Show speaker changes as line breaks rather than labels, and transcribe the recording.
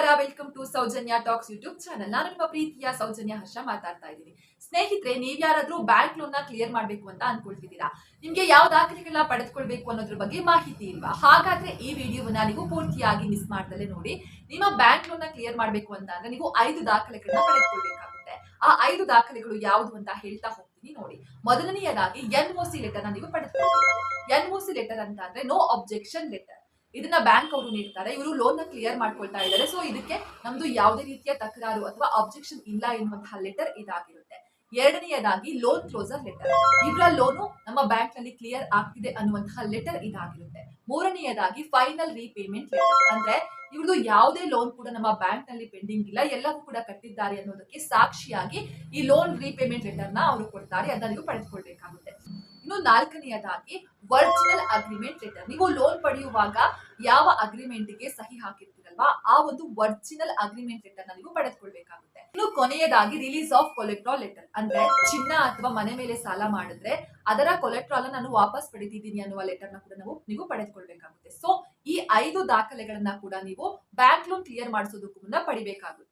ನಮಸ್ಕಾರ welcome to Soujanya talks YouTube channel ನಾನು ನಿಮ್ಮ ಪ್ರೀತಿಯ ಸೌಜನ್ಯ ಹರ್ಷ ಮಾತಾಡ್ತಾ ಇದ್ದೀನಿ. ಸ್ನೇಹಿತರೆ ನೀವ್ ಯಾರಾದ್ರೂ ಬ್ಯಾಂಕ್ ಲೋನ್ನ ಕ್ಲಿಯರ್ ಮಾಡ್ಬೇಕು ಅಂತ ಅನ್ಕೊಳ್ತಿದ್ದೀರಾ? ನಿಮ್ಗೆ ಯಾವ ದಾಖಲೆಗಳನ್ನ ಪಡೆದುಕೊಳ್ಬೇಕು ಅನ್ನೋದ್ರ ಬಗ್ಗೆ ಮಾಹಿತಿ ಇಲ್ವಾ? ಹಾಗಾದ್ರೆ ಈ ವಿಡಿಯೋವನ್ನ ನೀವು ಪೂರ್ತಿಯಾಗಿ ಮಿಸ್ ಮಾಡ್ದಲೆ ನೋಡಿ. ನಿಮ್ಮ ಬ್ಯಾಂಕ್ ಲೋನ್ನ ಕ್ಲಿಯರ್ ಮಾಡ್ಬೇಕು ಅಂತ ಅಂದ್ರೆ ನೀವು ಐದು ದಾಖಲೆಗಳನ್ನ ಪಡೆದುಕೊಳ್ಬೇಕಾಗುತ್ತೆ. ಆ ಐದು ದಾಖಲೆಗಳು ಯಾವುದು ಅಂತ ಹೇಳ್ತಾ ಹೋಗ್ತೀನಿ ನೋಡಿ. ಮೊದಲನೆಯದಾಗಿ ಎನ್ ಒ ಸಿ ಲೆಟರ್ ನೀವು ಪಡೆದುಕೊಳ್ಬೇಕು ಎನ್ ಒ ಸಿ ಲೆಟರ್ ಅಂತ ಅಂದ್ರೆ ನೋ ಅಬ್ಜೆಕ್ಷನ್ ಲೆಟರ್ ಇದನ್ನ ಬ್ಯಾಂಕ್ ಅವರು ನೀಡ್ತಾರೆ. ಇವರು ಲೋನ್ನ ಕ್ಲಿಯರ್ ಮಾಡ್ಕೊಳ್ತಾ ಇದ್ದಾರೆ ಸೊ ಇದಕ್ಕೆ ನಮ್ದು ಯಾವುದೇ ರೀತಿಯ ತಕರಾರು ಅಥವಾ ಅಬ್ಜೆಕ್ಷನ್ ಇಲ್ಲ ಎನ್ನುವಂತಹ ಲೆಟರ್ ಇದಾಗಿರುತ್ತೆ. ಎರಡನೆಯದಾಗಿ ಲೋನ್ ಕ್ಲೋಸರ್ ಲೆಟರ್ ಇದರ ಲೋನು ನಮ್ಮ ಬ್ಯಾಂಕ್ನಲ್ಲಿ ಕ್ಲಿಯರ್ ಆಗ್ತಿದೆ ಅನ್ನುವಂತಹ ಲೆಟರ್ ಇದಾಗಿರುತ್ತೆ. ಮೂರನೆಯದಾಗಿ ಫೈನಲ್ ರೀಪೇಮೆಂಟ್ ಲೆಟರ್ ಅಂದ್ರೆ ಇವ್ರದ್ದು ಯಾವುದೇ ಲೋನ್ ಕೂಡ ನಮ್ಮ ಬ್ಯಾಂಕ್ನಲ್ಲಿ ಪೆಂಡಿಂಗ್ ಇಲ್ಲ. ಎಲ್ಲವೂ ಕೂಡ ಕಟ್ಟಿದ್ದಾರೆ ಅನ್ನೋದಕ್ಕೆ ಸಾಕ್ಷಿಯಾಗಿ ಈ ಲೋನ್ ರೀಪೇಮೆಂಟ್ ಲೆಟರ್ನ ಅವರು ಕೊಡ್ತಾರೆ. ಅದನ್ನ ಪಡೆದುಕೊಳ್ಬೇಕಾಗುತ್ತೆ. ಇನ್ನು ನಾಲ್ಕನೆಯದಾಗಿ ವರ್ಜಿನಲ್ ಅಗ್ರಿಮೆಂಟ್ ಲೆಟರ್ ನೀವು ಲೋನ್ ಪಡೆಯುವಾಗ ಯಾವ ಅಗ್ರಿಮೆಂಟ್ಗೆ ಸಹಿ ಹಾಕಿರ್ತೀರಲ್ವಾ, ಆ ಒಂದು ವರ್ಜಿನಲ್ ಅಗ್ರಿಮೆಂಟ್ ಲೆಟರ್ನ ನೀವು ಪಡೆದುಕೊಳ್ಬೇಕಾಗುತ್ತೆ. ಇನ್ನು ಕೊನೆಯದಾಗಿ ರಿಲೀಸ್ ಆಫ್ ಕೊಲೆಕ್ಟ್ರಾಲ್ ಲೆಟರ್ ಅಂದ್ರೆ ಚಿನ್ನ ಅಥವಾ ಮನೆ ಮೇಲೆ ಸಾಲ ಮಾಡಿದ್ರೆ ಅದರ ಕೊಲೆಕ್ಟ್ರಾಲ್ ನಾನು ವಾಪಸ್ ಪಡೆದಿದ್ದೀನಿ ಅನ್ನುವ ಲೆಟರ್ನ ಕೂಡ ನಾವು, ನೀವು ಪಡೆದುಕೊಳ್ಬೇಕಾಗುತ್ತೆ. ಸೊ ಈ ಐದು ದಾಖಲೆಗಳನ್ನ ಕೂಡ ನೀವು ಬ್ಯಾಂಕ್ ಲೋನ್ ಕ್ಲಿಯರ್ ಮಾಡಿಸೋದಕ್ಕೂ ಮುನ್ನ ಪಡಿಬೇಕಾಗುತ್ತೆ.